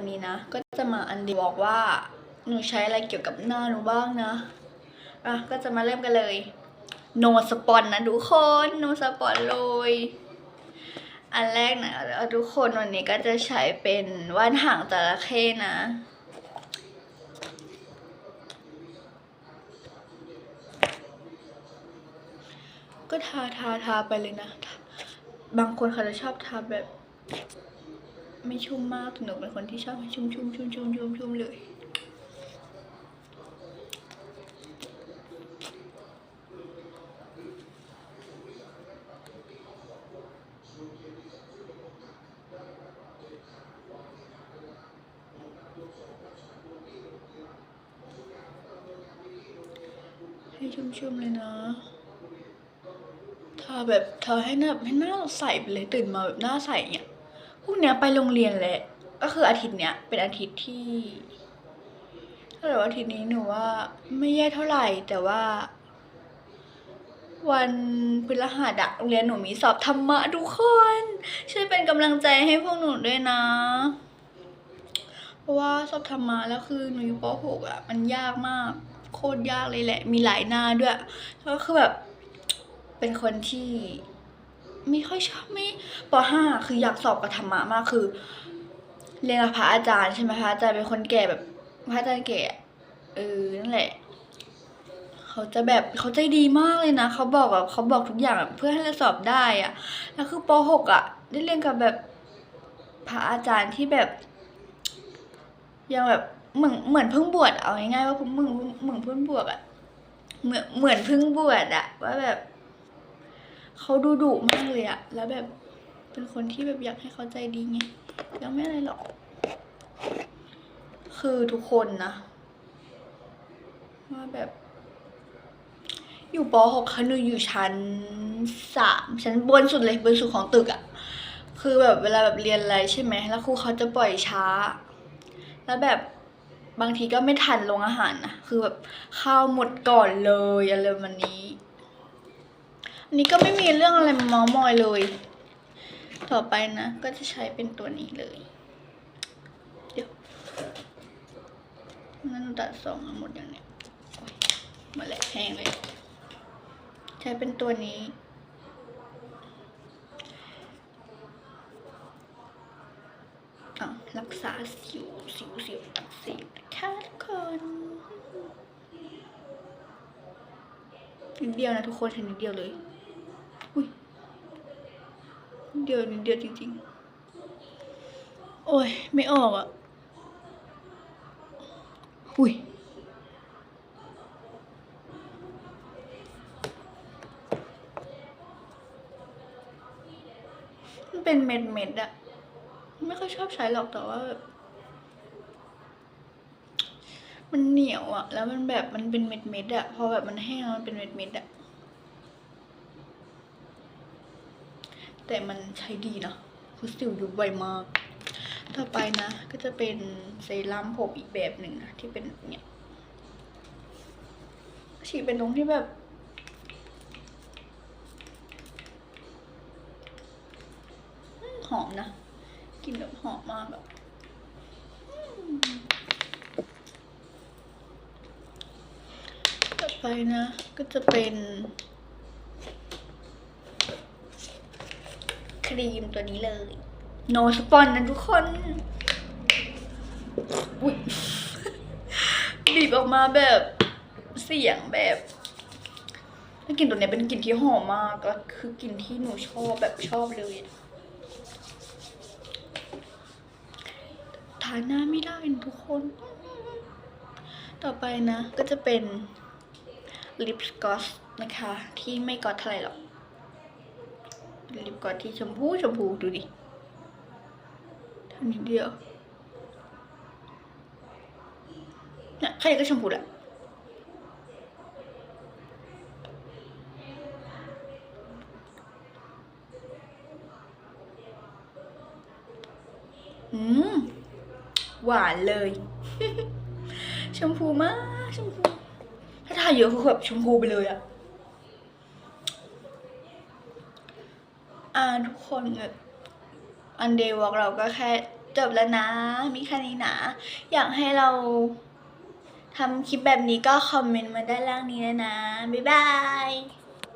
วันนี้นะ ก็จะมาอันดีบอกว่า หนูใช้อะไรเกี่ยวกับหน้าหนูบ้างนะอะก็จะมาเริ่มกันเลย โนสปอนนะทุกคนโนสปอนเลยอันแรกนะทุกคนวันนี้ก็จะใช้เป็นว่านหางจระเข้นะก็ทาทาทาไปเลยนะ บางคนเขาจะชอบทาแบบ ไม่ชุ่มมากหนูเป็นคนที่ชอบให้ชุ่มชุ่มชุ่มชุ่มชุ่มชุ่มเลยให้ชุ่มๆเลยนะทาแบบทาให้หน้าให้หน้าเราใสไปเลยตื่นมาแบบหน้าใสเนี่ย พวกเนี้ยไปโรงเรียนแหละ ก็คืออาทิตย์เนี้ยเป็นอาทิตย์ที่ถ้าเกิดว่าอาทิตย์นี้หนูว่าไม่แย่เท่าไหร่ แต่ว่า วันพฤหัสอะโรงเรียนหนูมีสอบธรรมะทุกคน ช่วยเป็นกำลังใจให้พวกหนูด้วยนะ เพราะว่าสอบธรรมะแล้วคือหนูอยู่ป .6 อะมันยากมาก โคตรยากเลยแหละ มีหลายหน้าด้วย แล้วก็คือแบบเป็นคนที่ ไม่ค่อยชอบไม่ปห้าคืออยากสอบกับธรรมะมากคือ เรียนกับพระอาจารย์ใช่ไหมพระอาจารย์เป็นคนแก่แบบพระอาจารย์แก่เออนั่นแหละเขาจะแบบเขาใจดีมากเลยนะเขาบอกแบบเขาบอกทุกอย่างเพื่อให้เราสอบได้อะแล้วคือปหกอะได้เรียนกับแบบพระอาจารย์ที่แบบ ยังแบบเหมือนเหมือนเพิ่งบวชเอาง่ายๆว่าเพิ่งเหมือนเหมือนเพิ่งบวชอะเหมือนเหมือนเพิ่งบวชอะว่าแบบ เขาดูดุมากเลยอะแล้วแบบเป็นคนที่แบบอยากให้เขาใจดีไงแล้วไม่อะไรหรอก คือทุกคนนะว่าแบบ อยู่ป .6 ค่ะหนูอยู่ชั้นสามชั้นบนสุดเลยบนสุดของตึกอะคือแบบเวลาแบบเรียนอะไรใช่ไหมแล้วครูเขาจะปล่อยช้า แล้วแบบบางทีก็ไม่ทันลงอาหารนะคือแบบข้าวหมดก่อนเลยอะไรแบบนี้ อันนี้ก็ไม่มีเรื่องอะไรมาเมอยเลย ต่อไปนะ ก็จะใช้เป็นตัวนี้เลย เดี๋ยวงั้นตัดสองหมดอย่างเนี้ยมาแหละแห้งเลย ใช้เป็นตัวนี้อะรักษาสิวสิวสิวอักเสบนะคะทุกคนนิดเดียวนะทุกคนใช้นิดเดียวเลย อุ้ยเดียวนิดเดียวจริงๆ โอ้ย ไม่ออกอะ อุ้ยมันเป็นเม็ดเม็ดๆอะไม่ค่อยชอบใช้หรอกแต่ว่าแบบมันเหนียวอะแล้วมันแบบมันเป็นเม็ดเม็ดๆอะพอแบบมันแห้งแล้วมันเป็นเม็ดเม็ดๆอะ แต่มันใช้ดีนะคือสิวยุบไวมาก ต่อไปนะ ก็จะเป็นเซรั่มผมอีกแบบหนึ่งนะที่เป็นเนี่ยฉีดเป็นตรงที่แบบหอมนะกลิ่นแบบหอมมากแบบต่อไปนะ ก็จะเป็น ครีมตัวนี้เลย no สปอนนะทุกคนอุ้ยบีบออกมาแบบเสียงแบบแล้วกลิ่นตัวเนี้ยเป็นกลิ่นที่หอมมากก็คือกลิ่นที่หนูชอบแบบชอบเลยอะทาหน้าไม่ได้นะทุกคน ต่อไปนะ ก็จะเป็นลิปกลอสนะคะ ที่ไม่กอสเท่าไหร่หรอก ลิปกอสที่ชมพูชมพูดูดิท่านี้เดียวเนี่ยแค่นี้ก็ชมพูแหละอืมหวานเลย ชมพูมากชมพู ถ้าทาเยอะคือแบบชมพูไปเลยอะ อ่าทุกคนแบบอันเดย์วอล์กเราก็แค่จบแล้วนะ มีแค่นี้นะ อยากให้เราทำคลิปแบบนี้ก็คอมเมนต์มาด้านล่างนี้นะนะ บ๊ายบาย